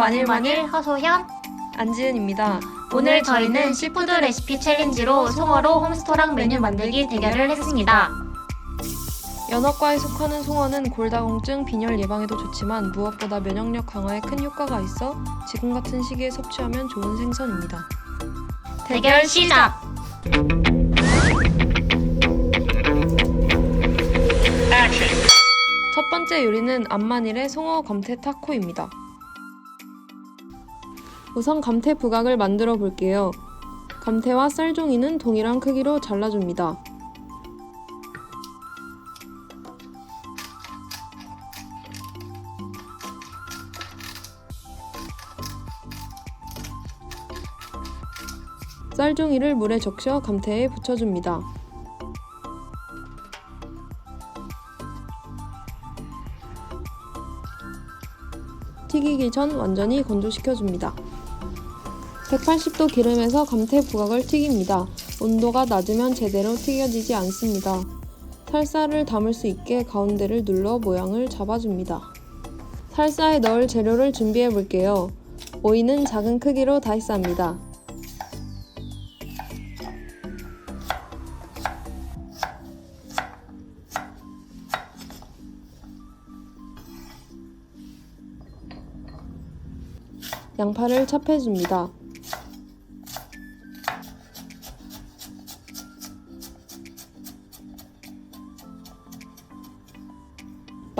만일만일 허소현 안지은입니다. 오늘 저희는 시푸드 레시피 챌린지로 송어로 홈스토랑 메뉴 만들기 대결을 했습니다. 연어과에 속하는 송어는 골다공증, 빈혈 예방에도 좋지만 무엇보다 면역력 강화에 큰 효과가 있어 지금 같은 시기에 섭취하면 좋은 생선입니다. 대결 시작! 첫 번째 요리는 암마닐의 송어 감태 타코입니다. 우선 감태 부각을 만들어 볼게요. 감태와 쌀종이는 동일한 크기로 잘라줍니다. 쌀종이를 물에 적셔 감태에 붙여줍니다. 튀기기 전 완전히 건조시켜줍니다. 180도 기름에서 감태 부각을 튀깁니다. 온도가 낮으면 제대로 튀겨지지 않습니다. 살사를 담을 수 있게 가운데를 눌러 모양을 잡아줍니다. 살사에 넣을 재료를 준비해 볼게요. 오이는 작은 크기로 다이스합니다. 양파를 찹해줍니다.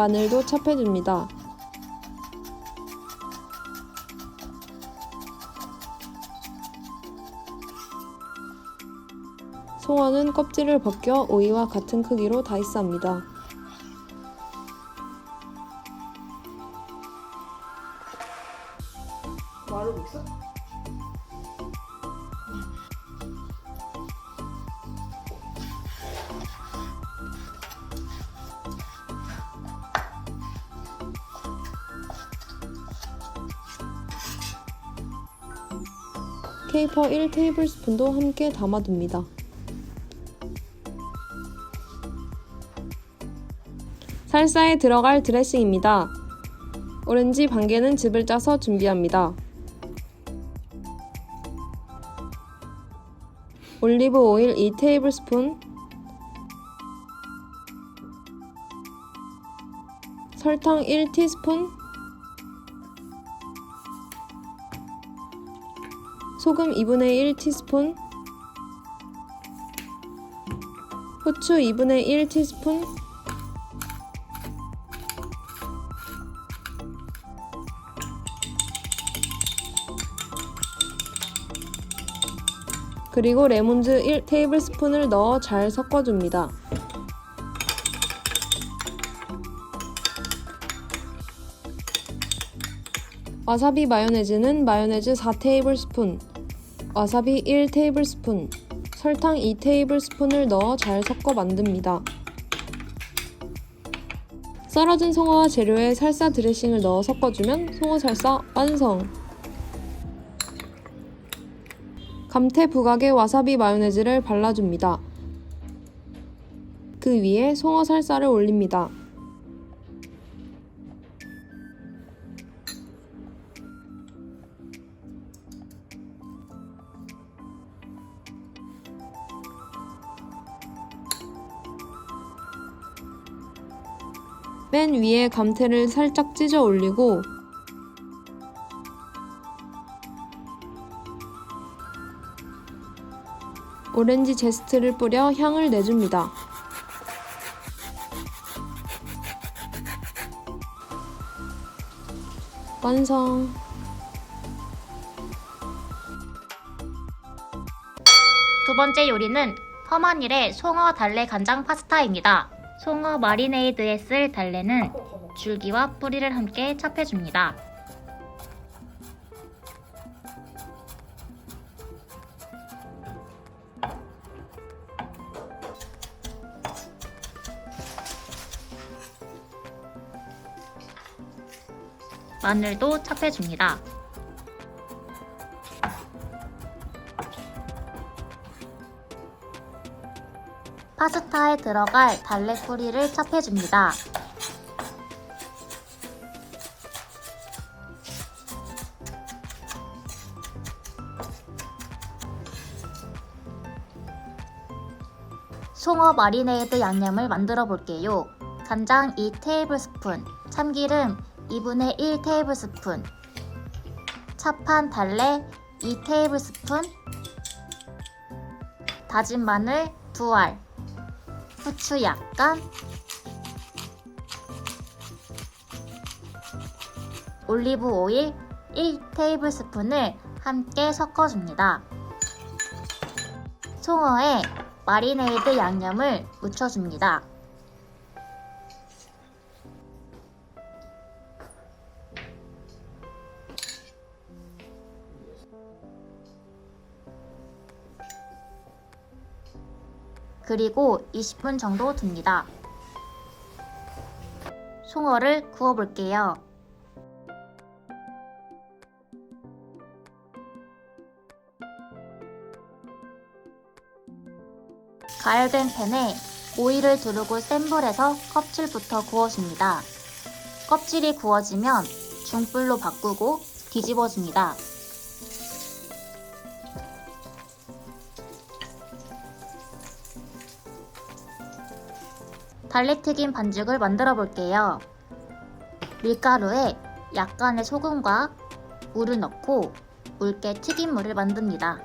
마늘도 찹해줍니다. 송어는 껍질을 벗겨 오이와 같은 크기로 다이스합니다. 케이퍼 1테이블스푼도 함께 담아둡니다. 살사에 들어갈 드레싱입니다. 오렌지 반 개는 즙을 짜서 준비합니다. 올리브 오일 2테이블스푼 설탕 1티스푼 소금 2분의 1 티스푼. 후추 2분의 1 티스푼. 그리고 레몬즙 1 테이블스푼을 넣어 잘 섞어줍니다. 와사비 마요네즈는 마요네즈 4테이블스푼, 와사비 1테이블스푼, 설탕 2테이블스푼을 넣어 잘 섞어 만듭니다. 썰어진 송어와 재료에 살사 드레싱을 넣어 섞어주면 송어 살사 완성! 감태 부각에 와사비 마요네즈를 발라줍니다. 그 위에 송어 살사를 올립니다. 맨 위에 감태를 살짝 찢어 올리고 오렌지 제스트를 뿌려 향을 내줍니다. 완성! 두 번째 요리는 허마닐의 송어 달래 간장 파스타입니다. 송어 마리네이드에 쓸 달래는 줄기와 뿌리를 함께 찹해줍니다. 마늘도 찹해줍니다. 파에 들어갈 달래풀이를 찹해줍니다. 송어 마리네이드 양념을 만들어 볼게요. 간장 2테이블스푼, 참기름 2분의 1 테이블스푼, 차판 달래 2테이블스푼, 다진 마늘 2알, 후추 약간, 올리브 오일 1테이블스푼을 함께 섞어줍니다. 송어에 마리네이드 양념을 묻혀줍니다. 그리고 20분 정도 둡니다. 송어를 구워 볼게요. 가열된 팬에 오일을 두르고 센 불에서 껍질부터 구워줍니다. 껍질이 구워지면 중불로 바꾸고 뒤집어줍니다. 달래튀김 반죽을 만들어 볼게요. 밀가루에 약간의 소금과 물을 넣고 묽게 튀김물을 만듭니다.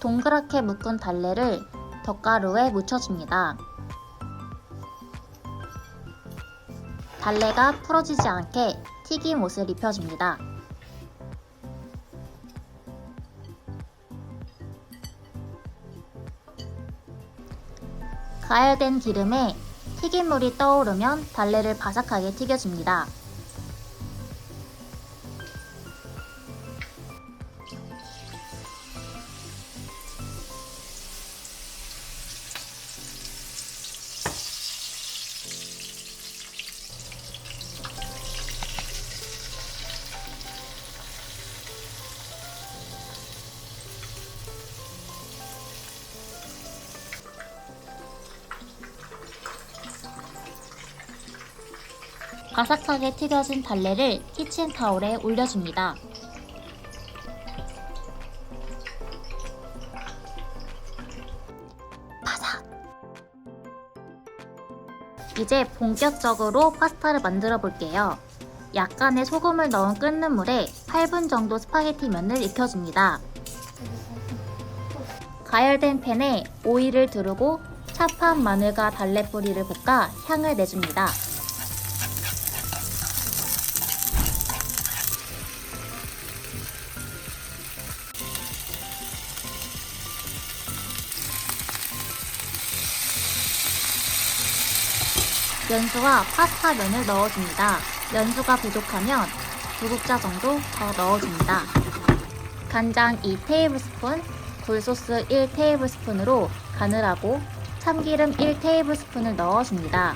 동그랗게 묶은 달래를 덧가루에 묻혀줍니다. 달래가 풀어지지 않게 튀김 옷을 입혀줍니다. 가열된 기름에 튀김물이 떠오르면 달래를 바삭하게 튀겨줍니다. 바삭하게 튀겨진 달래를 키친타올에 올려줍니다. 이제 본격적으로 파스타를 만들어 볼게요. 약간의 소금을 넣은 끓는 물에 8분 정도 스파게티 면을 익혀줍니다. 가열된 팬에 오일을 두르고 차판 마늘과 달래 뿌리를 볶아 향을 내줍니다. 연수와 파스타 면을 넣어줍니다. 연수가 부족하면 두 국자 정도 더 넣어줍니다. 간장 2테이블스푼, 굴소스 1테이블스푼으로 간을 하고 참기름 1테이블스푼을 넣어줍니다.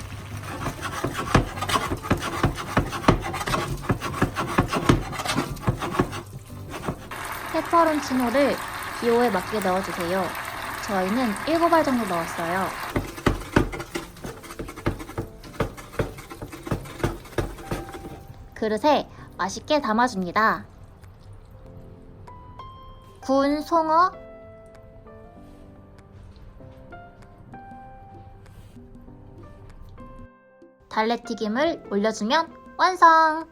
페퍼론치노를 기호에 맞게 넣어주세요. 저희는 7알 정도 넣었어요. 그릇에 맛있게 담아줍니다. 구운 송어, 달래튀김을 올려주면 완성!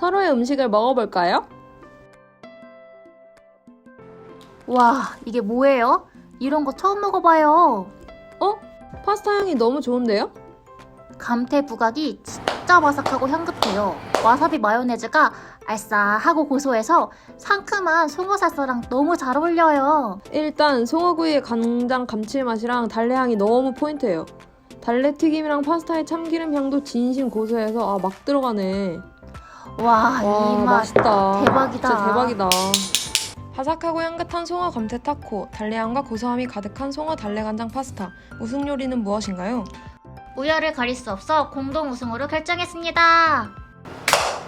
서로의 음식을 먹어볼까요? 와, 이게 뭐예요? 이런 거 처음 먹어봐요. 어? 파스타 향이 너무 좋은데요? 감태 부각이 진짜 바삭하고 향긋해요. 와사비 마요네즈가 알싸하고 고소해서 상큼한 송어 살사랑 너무 잘 어울려요. 일단 송어구이의 간장 감칠맛이랑 달래 향이 너무 포인트예요. 달래 튀김이랑 파스타의 참기름 향도 진심 고소해서 아 막 들어가네. 와, 와 이 맛. 맛있다. 대박이다. 진짜 대박이다. 바삭하고 향긋한 송어 감태 타코, 달래향과 고소함이 가득한 송어 달래 간장 파스타. 우승 요리는 무엇인가요? 우열을 가릴 수 없어 공동 우승으로 결정했습니다.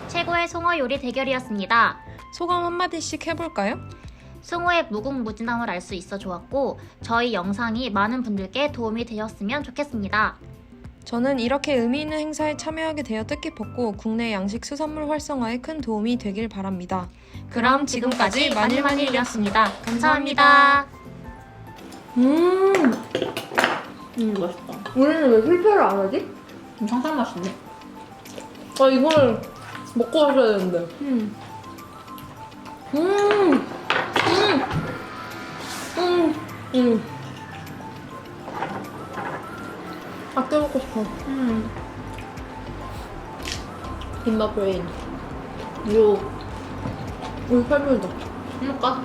최고의 송어 요리 대결이었습니다. 소감 한마디씩 해볼까요? 승호의 무궁무진함을 알 수 있어 좋았고 저희 영상이 많은 분들께 도움이 되었으면 좋겠습니다. 저는 이렇게 의미 있는 행사에 참여하게 되어 뜻깊었고 국내 양식 수산물 활성화에 큰 도움이 되길 바랍니다. 그럼 지금까지 만일만일이었습니다. 감사합니다. 음, 음 맛있다. 우리는 왜 실패를 안 하지? 상상 맛있네. 아 이걸 먹고 하셔야 되는데. 음. 음, 음, 음, 음. 아껴 먹고 싶어. 음. 입맛 브레인. 요 우리 팔불다. 해볼까?